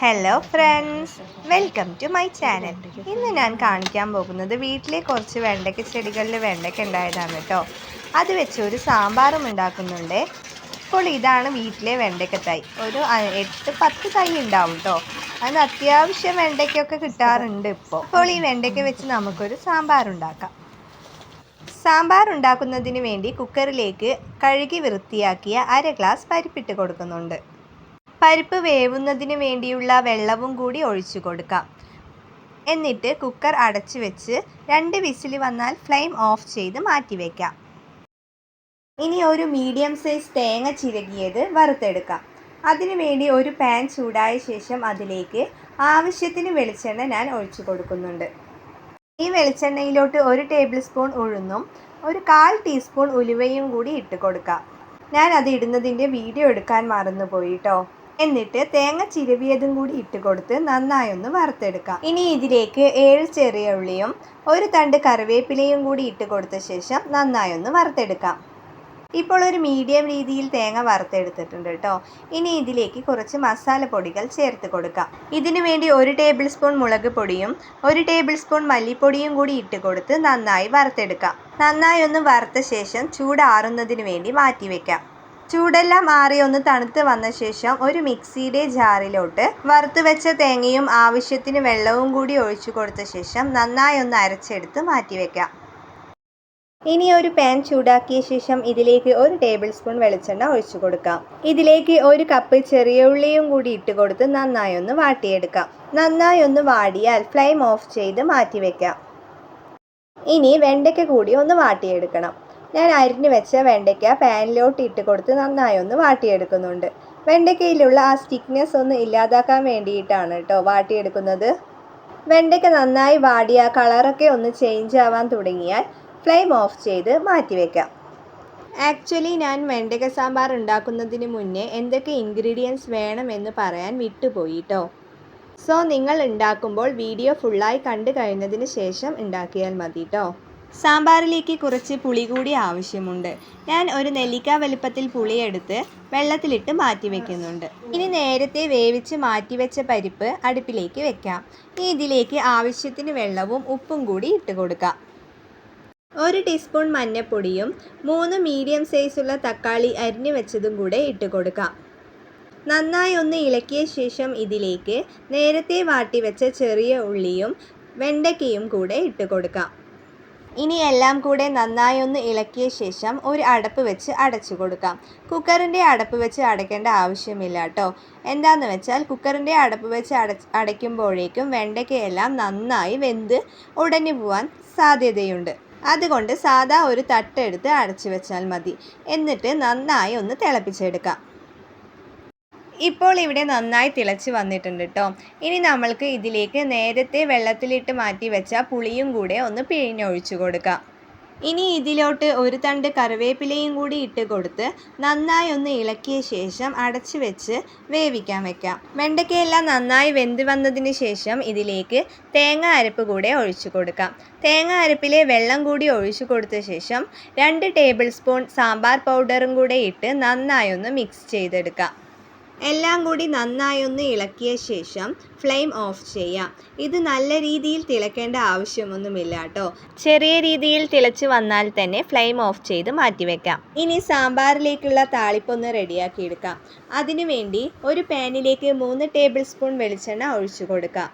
Hello friends welcome to my channel ഇന്ന് ഞാൻ കാണിക്കാൻ പോകുന്നത് വീട്ടിലെ കുറച്ച് വെണ്ടയ്ക്ക ചെടികളിൽ വെണ്ടയ്ക്ക ഉണ്ടായതാണ് കേട്ടോ. അത് വെച്ച് ഒരു സാമ്പാറും ഉണ്ടാക്കുന്നുണ്ട്. അപ്പോൾ ഇതാണ് വീട്ടിലെ വെണ്ടയ്ക്ക തൈ. ഒരു എട്ട് പത്ത് തൈ ഉണ്ടാവും കേട്ടോ. അതിന് അത്യാവശ്യം വെണ്ടയ്ക്കൊക്കെ കിട്ടാറുണ്ട് ഇപ്പോൾ. അപ്പോൾ ഈ വെണ്ടയ്ക്ക വെച്ച് നമുക്കൊരു സാമ്പാർ ഉണ്ടാക്കാം. സാമ്പാർ ഉണ്ടാക്കുന്നതിന് വേണ്ടി കുക്കറിലേക്ക് കഴുകി വൃത്തിയാക്കിയ അര ഗ്ലാസ് പരിപ്പിട്ട് കൊടുക്കുന്നുണ്ട്. പരിപ്പ് വേവുന്നതിന് വേണ്ടിയുള്ള വെള്ളവും കൂടി ഒഴിച്ചു കൊടുക്കാം. എന്നിട്ട് കുക്കർ അടച്ചു വെച്ച് രണ്ട് വിസിൽ വന്നാൽ ഫ്ലെയിം ഓഫ് ചെയ്ത് മാറ്റി വയ്ക്കാം ഇനി ഒരു മീഡിയം സൈസ് തേങ്ങ ചിരകിയത് വറുത്തെടുക്കാം. അതിനു വേണ്ടി ഒരു പാൻ ചൂടായ ശേഷം അതിലേക്ക് ആവശ്യത്തിന് വെളിച്ചെണ്ണ ഞാൻ ഒഴിച്ചു കൊടുക്കുന്നുണ്ട്. ഈ വെളിച്ചെണ്ണയിലോട്ട് ഒരു ടേബിൾ സ്പൂൺ ഉഴുന്നും ഒരു കാൽ ടീസ്പൂൺ ഉലുവയും കൂടി ഇട്ട് കൊടുക്കാം. ഞാൻ അത് ഇടുന്നതിന്റെ വീഡിയോ എടുക്കാൻ മറന്നുപോയി കേട്ടോ എന്നിട്ട് തേങ്ങ ചിരവിയതും കൂടി ഇട്ട് കൊടുത്ത് നന്നായി ഒന്ന് വറുത്തെടുക്കാം. ഇനി ഇതിലേക്ക് ഏഴ് ചെറിയ ഉള്ളിയും ഒരു തണ്ട് കറിവേപ്പിലയും കൂടി ഇട്ട് കൊടുത്ത ശേഷം നന്നായി ഒന്ന് വറുത്തെടുക്കാം. ഇപ്പോൾ ഒരു മീഡിയം രീതിയിൽ തേങ്ങ വറുത്തെടുത്തിട്ടുണ്ട് കേട്ടോ. ഇനി ഇതിലേക്ക് കുറച്ച് മസാലപ്പൊടികൾ ചേർത്ത് കൊടുക്കാം. ഇതിനു വേണ്ടി ഒരു ടേബിൾ സ്പൂൺ മുളക് പൊടിയും ഒരു ടേബിൾ സ്പൂൺ മല്ലിപ്പൊടിയും കൂടി ഇട്ട് കൊടുത്ത് നന്നായി വറുത്തെടുക്കാം. നന്നായി ഒന്ന് വറുത്ത ശേഷം ചൂടാറുന്നതിന് വേണ്ടി മാറ്റി വെക്കാം. ചൂടെല്ലാം മാറി ഒന്ന് തണുത്ത് വന്ന ശേഷം ഒരു മിക്സിയുടെ ജാറിലോട്ട് വറുത്ത് വെച്ച തേങ്ങയും ആവശ്യത്തിന് വെള്ളവും കൂടി ഒഴിച്ചു കൊടുത്ത ശേഷം നന്നായി ഒന്ന് അരച്ചെടുത്ത് മാറ്റി വെക്കാം. ഇനി ഒരു പാൻ ചൂടാക്കിയ ശേഷം ഇതിലേക്ക് ഒരു ടേബിൾ സ്പൂൺ വെളിച്ചെണ്ണ ഒഴിച്ചു കൊടുക്കാം. ഇതിലേക്ക് ഒരു കപ്പ് ചെറിയ ഉള്ളിയും കൂടി ഇട്ട് കൊടുത്ത് നന്നായി ഒന്ന് വാട്ടിയെടുക്കാം. നന്നായി ഒന്ന് വാടിയാൽ ഫ്ലെയിം ഓഫ് ചെയ്ത് മാറ്റി വെക്കാം. ഇനി വെണ്ടയ്ക്ക കൂടി ഒന്ന് വാട്ടിയെടുക്കണം. ഞാൻ അരിഞ്ഞു വെച്ച വെണ്ടയ്ക്ക പാനിലോട്ട് ഇട്ട് കൊടുത്ത് നന്നായി ഒന്ന് വാട്ടിയെടുക്കുന്നുണ്ട്. വെണ്ടയ്ക്കയിലുള്ള ആ സ്റ്റിക്നെസ് ഒന്ന് ഇല്ലാതാക്കാൻ വേണ്ടിയിട്ടാണ് കേട്ടോ വാട്ടിയെടുക്കുന്നത്. വെണ്ടയ്ക്ക നന്നായി വാടിയ കളറൊക്കെ ഒന്ന് ചേഞ്ച് ആവാൻ തുടങ്ങിയാൽ ഫ്ലെയിം ഓഫ് ചെയ്ത് മാറ്റി വെക്കാം. ആക്ച്വലി ഞാൻ വെണ്ടയ്ക്ക സാമ്പാർ ഉണ്ടാക്കുന്നതിന് മുന്നേ എന്തൊക്കെ ഇൻഗ്രീഡിയൻസ് വേണമെന്ന് പറയാൻ വിട്ടുപോയി കേട്ടോ. സോ നിങ്ങൾ ഉണ്ടാക്കുമ്പോൾ വീഡിയോ ഫുള്ളായി കണ്ടു കഴിഞ്ഞതിന് ശേഷം ഉണ്ടാക്കിയാൽ മതി കേട്ടോ. സാമ്പാറിലേക്ക് കുറച്ച് പുളി കൂടി ആവശ്യമുണ്ട്. ഞാൻ ഒരു നെല്ലിക്ക വലുപ്പത്തിൽ പുളിയെടുത്ത് വെള്ളത്തിലിട്ട് മാറ്റി വെക്കുന്നുണ്ട്. ഇനി നേരത്തെ വേവിച്ച് മാറ്റിവെച്ച പരിപ്പ് അടുപ്പിലേക്ക് വെക്കാം. ഇനി ഇതിലേക്ക് ആവശ്യത്തിന് വെള്ളവും ഉപ്പും കൂടി ഇട്ട് കൊടുക്കാം. ഒരു ടീസ്പൂൺ മഞ്ഞൾപ്പൊടിയും മൂന്ന് മീഡിയം സൈസുള്ള തക്കാളി അരിഞ്ഞു വെച്ചതും കൂടെ ഇട്ട് കൊടുക്കാം. നന്നായി ഒന്ന് ഇളക്കിയ ശേഷം ഇതിലേക്ക് നേരത്തെ വാട്ടി വെച്ച ചെറിയ ഉള്ളിയും വെണ്ടയ്ക്കയും കൂടെ ഇട്ട് കൊടുക്കാം. ഇനി എല്ലാം കൂടെ നന്നായി ഒന്ന് ഇളക്കിയ ശേഷം ഒരു അടപ്പ് വെച്ച് അടച്ചു കൊടുക്കാം. കുക്കറിന്റെ അടപ്പ് വെച്ച് അടയ്ക്കേണ്ട ആവശ്യമില്ല കേട്ടോ. എന്താന്ന് വെച്ചാൽ കുക്കറിന്റെ അടപ്പ് വെച്ച് അട അടയ്ക്കുമ്പോഴേക്കും വെണ്ടയ്ക്കയെല്ലാം നന്നായി വെന്ത് ഉടഞ്ഞു പോവാൻ സാധ്യതയുണ്ട്. അതുകൊണ്ട് സാധാ ഒരു തട്ടെടുത്ത് അടച്ചു വെച്ചാൽ മതി. എന്നിട്ട് നന്നായി ഒന്ന് തിളപ്പിച്ചെടുക്കാം. ഇപ്പോൾ ഇവിടെ നന്നായി തിളച്ച് വന്നിട്ടുണ്ട് കേട്ടോ ഇനി നമ്മൾക്ക് ഇതിലേക്ക് നേരത്തെ വെള്ളത്തിലിട്ട് മാറ്റി വെച്ച പുളിയും കൂടെ ഒന്ന് പിഴിഞ്ഞൊഴിച്ചു കൊടുക്കാം. ഇനി ഇതിലോട്ട് ഒരു തണ്ട് കറിവേപ്പിലയും കൂടി ഇട്ട് കൊടുത്ത് നന്നായി ഒന്ന് ഇളക്കിയ ശേഷം അടച്ചു വെച്ച് വേവിക്കാൻ വെക്കാം. വെണ്ടയ്ക്കയെല്ലാം നന്നായി വെന്ത് വന്നതിന് ശേഷം ഇതിലേക്ക് തേങ്ങ അരപ്പ് കൂടെ ഒഴിച്ചു കൊടുക്കാം. തേങ്ങ അരപ്പിലെ വെള്ളം കൂടി ഒഴിച്ചു കൊടുത്ത ശേഷം രണ്ട് ടേബിൾ സ്പൂൺ സാമ്പാർ പൗഡറും കൂടെ ഇട്ട് നന്നായി ഒന്ന് മിക്സ് ചെയ്തെടുക്കാം. എല്ലാം കൂടി നന്നായി ഒന്ന് ഇളക്കിയ ശേഷം ഫ്ലെയിം ഓഫ് ചെയ്യാം. ഇത് നല്ല രീതിയിൽ തിളക്കേണ്ട ആവശ്യമൊന്നുമില്ല കേട്ടോ. ചെറിയ രീതിയിൽ തിളച്ച് വന്നാൽ തന്നെ ഫ്ലെയിം ഓഫ് ചെയ്ത് മാറ്റിവെക്കാം ഇനി സാമ്പാറിലേക്കുള്ള താളിപ്പൊന്ന് റെഡിയാക്കി എടുക്കാം. അതിനു വേണ്ടി ഒരു പാനിലേക്ക് മൂന്ന് ടേബിൾ സ്പൂൺ വെളിച്ചെണ്ണ ഒഴിച്ചു കൊടുക്കാം.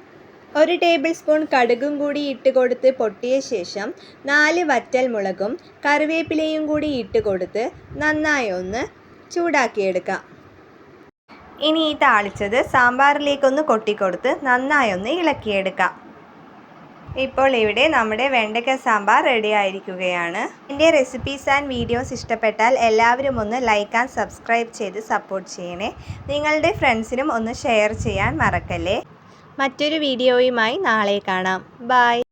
ഒരു ടേബിൾ സ്പൂൺ കടുകും കൂടി ഇട്ട് കൊടുത്ത് പൊട്ടിയ ശേഷം നാല് വറ്റൽ മുളകും കറിവേപ്പിലയും കൂടി ഇട്ട് കൊടുത്ത് നന്നായി ഒന്ന് ചൂടാക്കിയെടുക്കാം. ഇനി ഈ താളിച്ചത് സാമ്പാറിലേക്കൊന്ന് കൊട്ടിക്കൊടുത്ത് നന്നായൊന്ന് ഇളക്കിയെടുക്കാം. ഇപ്പോൾ ഇവിടെ നമ്മുടെ വെണ്ടയ്ക്ക സാമ്പാർ റെഡി ആയിരിക്കുകയാണ്. എന്റെ റെസിപ്പീസ് ആൻഡ് വീഡിയോസ് ഇഷ്ടപ്പെട്ടാൽ എല്ലാവരും ഒന്ന് ലൈക്ക് ആൻഡ് സബ്സ്ക്രൈബ് ചെയ്ത് സപ്പോർട്ട് ചെയ്യണേ. നിങ്ങളുടെ ഫ്രണ്ട്സിനും ഒന്ന് ഷെയർ ചെയ്യാൻ മറക്കല്ലേ? മറ്റൊരു വീഡിയോയുമായി നാളെ കാണാം. ബൈ